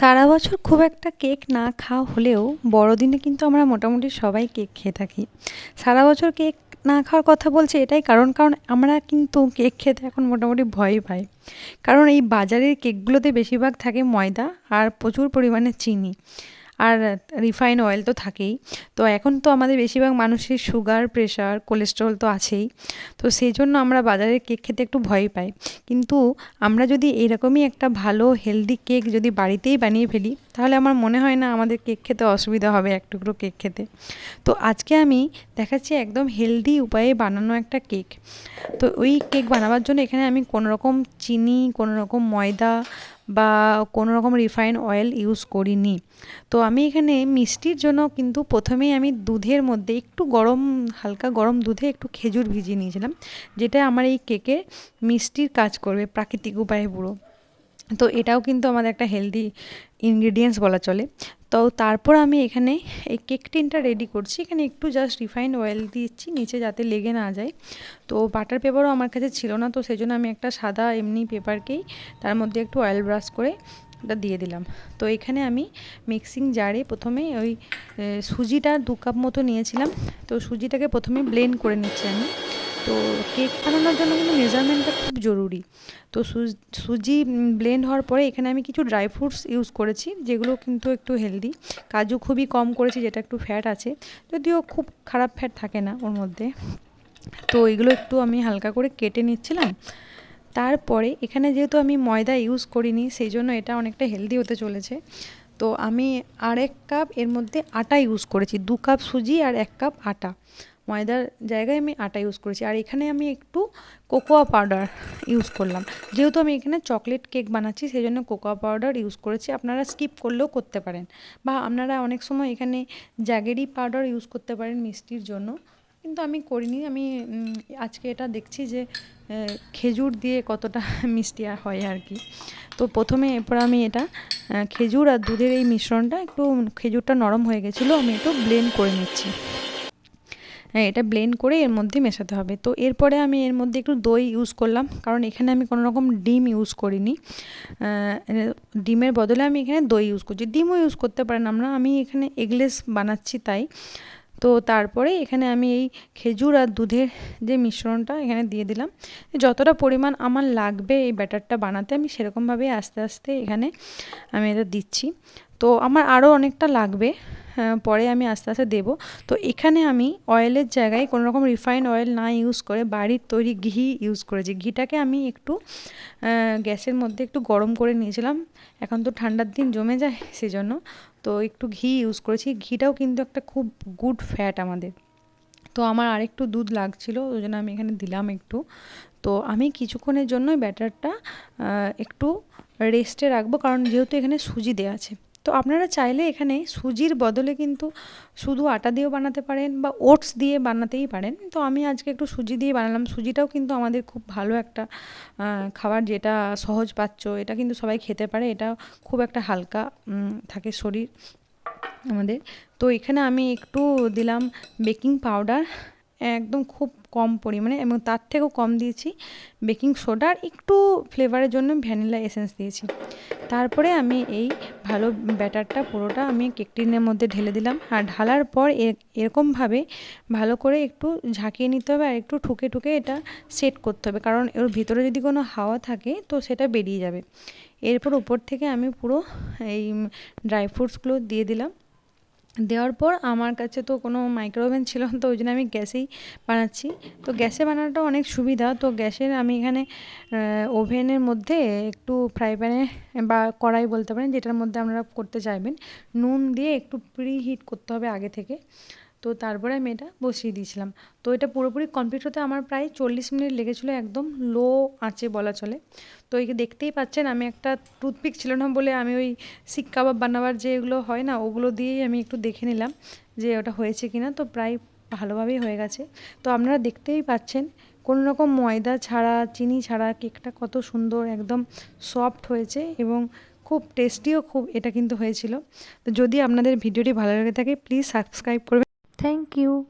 সারা বছর খুব একটা কেক না খাওয়া হলেও বড়দিনে কিন্তু আমরা মোটামুটি সবাই কেক খেয়ে থাকি। সারা বছর কেক না খাওয়ার কথা বলছে এটাই কারণ কারণ আমরা কিন্তু কেক খেতে এখন মোটামুটি ভয় পাই। কারণ এই বাজারের কেকগুলোতে বেশিরভাগ থাকে ময়দা আর প্রচুর পরিমাণে চিনি। আর রিফাইন অয়েল তো থাকেই। তো এখন তো আমাদের বেশিরভাগ মানুষের সুগার প্রেশার কোলেস্ট্রল তো আছেই। তো সেই জন্য আমরা বাজারে কেক খেতে একটু ভয় পাই। কিন্তু আমরা যদি এইরকমই একটা ভালো হেলদি কেক যদি বাড়িতেই বানিয়ে ফেলি তাহলে আমার মনে হয় না আমাদের কেক খেতে অসুবিধা হবে, এক টুকরো কেক খেতে। তো আজকে আমি দেখাচ্ছি একদম হেলদি উপায়ে বানানো একটা কেক। তো ওই কেক বানাবার জন্য এখানে আমি কোনো রকম চিনি কোনো রকম ময়দা বা কোনো রকম রিফাইন অয়েল ইউজ করিনি। তো আমি এখানে মিষ্টির জন্য কিন্তু প্রথমেই আমি দুধের মধ্যে একটু গরম, হালকা গরম দুধে একটু খেজুর ভিজিয়ে নিয়েছিলাম, যেটা আমার এই কেকে মিষ্টির কাজ করবে, প্রাকৃতিক উপায়ে পুরো। তো এটাও কিন্তু আমাদের একটা হেলদি ইনগ্রিডিয়েন্টস বলা চলে। তো তারপর আমি এখানে এই কেক টিনটা রেডি করছি। এখানে একটু জাস্ট রিফাইন্ড অয়েল দিচ্ছি, নিচে যাতে লেগে না যায়। তো বাটার পেপারও আমার কাছে ছিল না, তো সেই জন্য আমি একটা সাদা এমনি পেপারকেই তার মধ্যে একটু অয়েল ব্রাশ করে এটা দিয়ে দিলাম। তো এখানে আমি মিক্সিং জারে প্রথমে ওই সুজিটা দু কাপ মতো নিয়েছিলাম। তো সুজিটাকে প্রথমে ব্লেন্ড করে নিচ্ছি আমি। তো কেক বানানোর জন্য কিন্তু মেজারমেন্টটা খুব জরুরি। তো সুজি ব্লেন্ড হওয়ার পরে এখানে আমি কিছু ড্রাই ফ্রুটস ইউজ করেছি, যেগুলো কিন্তু একটু হেলদি। কাজু খুবই কম করেছি, যেটা একটু ফ্যাট আছে। যদিও খুব খারাপ ফ্যাট থাকে না ওর মধ্যে। তো এগুলো একটু আমি হালকা করে কেটে নিচ্ছিলাম। তারপরে এখানে যেহেতু আমি ময়দা ইউজ করিনি সেই জন্য এটা অনেকটা হেলদি হতে চলেছে। তো আমি আরেক কাপ এর মধ্যে আটা ইউজ করেছি, দু কাপ সুজি আর এক কাপ আটা। ময়দার জায়গায় আমি আটা ইউজ করেছি। আর এখানে আমি একটু কোকোয়া পাউডার ইউজ করলাম। যেহেতু আমি এখানে চকলেট কেক বানাচ্ছি সেই জন্য কোকোয়া পাউডার ইউজ করেছি। আপনারা স্কিপ করলেও করতে পারেন। বা আপনারা অনেক সময় এখানে জ্যাগেরি পাউডার ইউজ করতে পারেন মিষ্টির জন্য। কিন্তু আমি করিনি। আমি আজকে এটা দেখছি যে খেজুর দিয়ে কতটা মিষ্টি আর হয় আর কি। তো প্রথমে এরপর আমি এটা খেজুর আর দুধের এই মিশ্রণটা একটু খেজুরটা নরম হয়ে গেছিল। আমি একটু ব্লেন্ড করে নিচ্ছি। এটা ব্লেন্ড করে এর মধ্যে মেশাতে হবে। তো এরপরে আমি এর মধ্যে একটু দই ইউজ করলাম, কারণ এখানে আমি কোনো রকম ডিম ইউজ করিনি। ডিমের বদলে আমি এখানে দই ইউজ করছি। ডিমও ইউজ করতে পারেন আমরা, আমি এখানে এগলেস বানাচ্ছি তাই। তো তারপরে এখানে আমি এই খেজুর আর দুধের যে মিশ্রণটা এখানে দিয়ে দিলাম। যতটা পরিমাণ আমার লাগবে এই ব্যাটারটা বানাতে আমি সেরকমভাবে আস্তে আস্তে এখানে আমি এটা দিচ্ছি। তো আমার আরও অনেকটা লাগবে পরে আমি আস্তে আস্তে দেবো। তো এখানে আমি অয়েলের জায়গায় কোনো রকম রিফাইন্ড অয়েল না ইউজ করে বাড়ির তৈরি ঘি ইউজ করেছি। ঘিটাকে আমি একটু গ্যাসের মধ্যে একটু গরম করে নিয়েছিলাম। এখন তো ঠান্ডার দিন জমে যায় সেজন্য। তো একটু ঘি ইউজ করেছি। ঘিটাও কিন্তু একটা খুব গুড ফ্যাট আমাদের। তো আমার আরেকটু দুধ লাগছিল, ওই জন্য আমি এখানে দিলাম একটু। তো আমি কিছুক্ষণের জন্যই ব্যাটারটা একটু রেস্টে রাখব, কারণ যেহেতু এখানে সুজি দেওয়া আছে। তো আপনারা চাইলে এখানে সুজির বদলে কিন্তু শুধু আটা দিয়েও বানাতে পারেন বা ওটস দিয়ে বানাতেই পারেন। তো আমি আজকে একটু সুজি দিয়ে বানালাম। সুজিটাও কিন্তু আমাদের খুব ভালো একটা খাবার যেটা সহজ পাচ্য এটা কিন্তু সবাই খেতে পারে। এটা খুব একটা হালকা থাকে শরীর আমাদের। তো এখানে আমি একটু দিলাম বেকিং পাউডার। একদম খুব কম পরিমাণে এবং তার থেকেও কম দিয়েছি। বেকিং সোডার একটু ফ্লেভারের জন্য ভ্যানিলা এসেন্স দিয়েছি। তারপরে আমি এই ভালো ব্যাটারটা পুরোটা আমি কেক টিনের মধ্যে ঢেলে দিলাম। আর ঢালার পর এরকমভাবে ভালো করে একটু ঝাঁকিয়ে নিতে হবে আর একটু ঠুকে ঠুকে এটা সেট করতে হবে। কারণ এর ভিতরে যদি কোনো হাওয়া থাকে তো সেটা বেরিয়ে যাবে। এরপর উপর থেকে আমি পুরো এই ড্রাই ফ্রুটসগুলো দিয়ে দিলাম। দেওয়ার পর আমার কাছে তো কোনো মাইক্রোওভেন ছিল তো ওই জন্য আমি গ্যাসেই বানাচ্ছি। তো গ্যাসে বানানোটা অনেক সুবিধা, তো গ্যাসের আমি এখানে ওভেনের মধ্যে একটু ফ্রাই প্যানে বা কড়াই বলতে পারেন, যেটার মধ্যে আপনারা করতে চাইবেন, নুন দিয়ে একটু প্রি হিট করতে হবে আগে থেকে। তো তারপরে আমি এটা বসিয়ে দিয়েছিলাম। তো এটা পুরোপুরি কমপ্লিট হতে আমার প্রায় চল্লিশ মিনিট লেগেছিলো, একদম লো আঁচে বলা চলে। তো এই দেখতেই পাচ্ছেন, আমি একটা টুথপিক ছিল না বলে আমি ওই শিক কাবাব বানাবার যেগুলো হয় না, ওগুলো দিয়েই আমি একটু দেখে নিলাম যে ওটা হয়েছে কি না তো প্রায় ভালোভাবেই হয়ে গেছে। তো আপনারা দেখতেই পাচ্ছেন, কোনো রকম ময়দা ছাড়া, চিনি ছাড়া কেকটা কত সুন্দর, একদম সফট হয়েছে এবং খুব টেস্টিও খুব এটা কিন্তু হয়েছিল। তো যদি আপনাদের ভিডিওটি ভালো লেগে থাকে প্লিজ সাবস্ক্রাইব করবেন। Thank you.